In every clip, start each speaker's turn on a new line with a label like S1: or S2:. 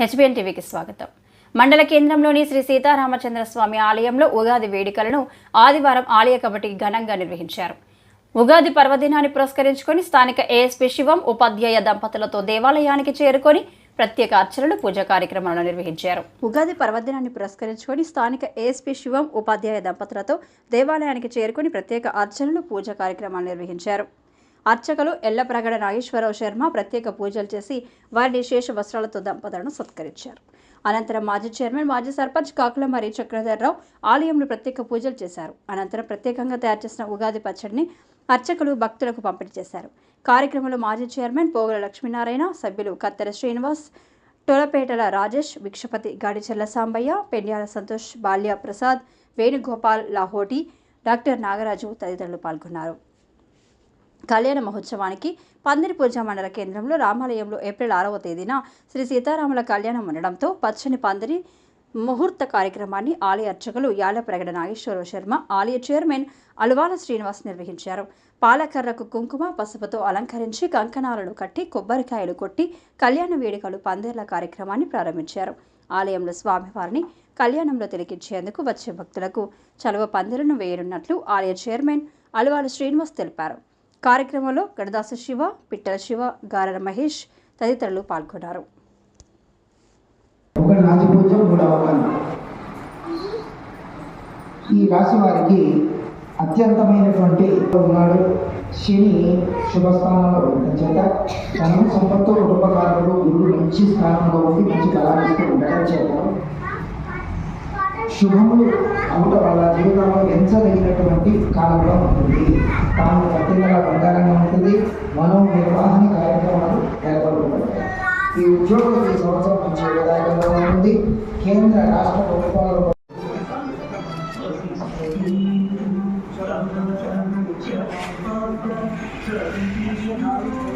S1: HBN టీవీకి స్వాగతం. మండల కేంద్రంలోని శ్రీ సీతారామచంద్ర స్వామి ఆలయంలో ఉగాది వేడుకలను ఆదివారం ఆలయ కమిటీ ఘనంగా నిర్వహించారు. ఉగాది పర్వదినాన్ని పురస్కరించుకొని స్థానిక ఏఎస్పీ శివం ఉపాధ్యాయ దంపతులతో దేవాలయానికి చేరుకొని ప్రత్యేక అర్చనలు పూజా కార్యక్రమాలను నిర్వహించారు. ఉగాది పర్వదినాన్ని పురస్కరించుకొని స్థానిక ఏఎస్పీ శివం ఉపాధ్యాయ దంపతులతో దేవాలయానికి చేరుకొని ప్రత్యేక అర్చనలు పూజా కార్యక్రమాలు నిర్వహించారు. అర్చకులు ఎల్లప్రగడ నాగేశ్వరరావు శర్మ ప్రత్యేక పూజలు చేసి వారిని శేష వస్త్రాలతో దంపతులను సత్కరించారు. అనంతరం మాజీ చైర్మన్ మాజీ సర్పంచ్ కాకులమరి చక్రధర్రావు ఆలయంలో ప్రత్యేక పూజలు చేశారు. అనంతరం ప్రత్యేకంగా తయారు చేసిన ఉగాది పచ్చడిని అర్చకులు భక్తులకు పంపిణీ చేశారు. కార్యక్రమంలో మాజీ చైర్మన్ పోగుల లక్ష్మీనారాయణ సభ్యులు కత్తెర శ్రీనివాస్ టొలపేటల రాజేష్ విక్షపతి గాడిచెర్ల సాంబయ్య పెండ్యాల సంతోష్ బాల్య ప్రసాద్ వేణుగోపాల్ లాహోటి డాక్టర్ నాగరాజు తదితరులు పాల్గొన్నారు. కళ్యాణ మహోత్సవానికి పందిరి పూజ మండల కేంద్రంలో రామాలయంలో ఏప్రిల్ ఆరవ తేదీన శ్రీ సీతారాముల కళ్యాణం ఉండడంతో పచ్చని పందిరి ముహూర్త కార్యక్రమాన్ని ఆలయ అర్చకులు యాలప్రగడ నాగేశ్వరరావు శర్మ ఆలయ చైర్మన్ అలువాల శ్రీనివాస్ నిర్వహించారు. పాలకర్రకు కుంకుమ పసుపుతో అలంకరించి కంకణాలను కట్టి కొబ్బరికాయలు కొట్టి కళ్యాణ వేడుకలు పందిర్ల కార్యక్రమాన్ని ప్రారంభించారు. ఆలయంలో స్వామివారిని కళ్యాణంలో తిలకించేందుకు వచ్చే భక్తులకు చలువ పందిరును వేయనున్నట్లు ఆలయ చైర్మన్ అలువాల శ్రీనివాస్ తెలిపారు. కార్యక్రమంలో గడదాస శివ పిట్టల శివ గారల మహేష్ తదితరులు పాల్గొన్నారు.
S2: ఈ రాశి వారికి అత్యంతమైనటువంటి ఉన్నాడు. శని శుభస్థానంలో ఉండటం చేత ధనం సంపత్తు కుటుంబకారుడు గురువు మంచి స్థానంలో ఉండి మంచి బలాన్ని ఉండటం చేత శుభములు అవుట వల్ల జీవితంలో ఎంచదగినటువంటి కాలంగా ఉంటుంది తాను అత్యంతగా బంగారంగా ఉంటుంది మనో నిర్వహణ కార్యక్రమాలు నెలకొల్పబడతాయి ఈ ఉద్యోగం ఈ సంవత్సరం నుంచి విధాయకంగా ఉంటుంది కేంద్ర రాష్ట్ర ప్రభుత్వాలలో Thank you.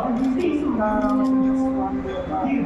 S2: ప్రభుత్వాల
S3: ఈ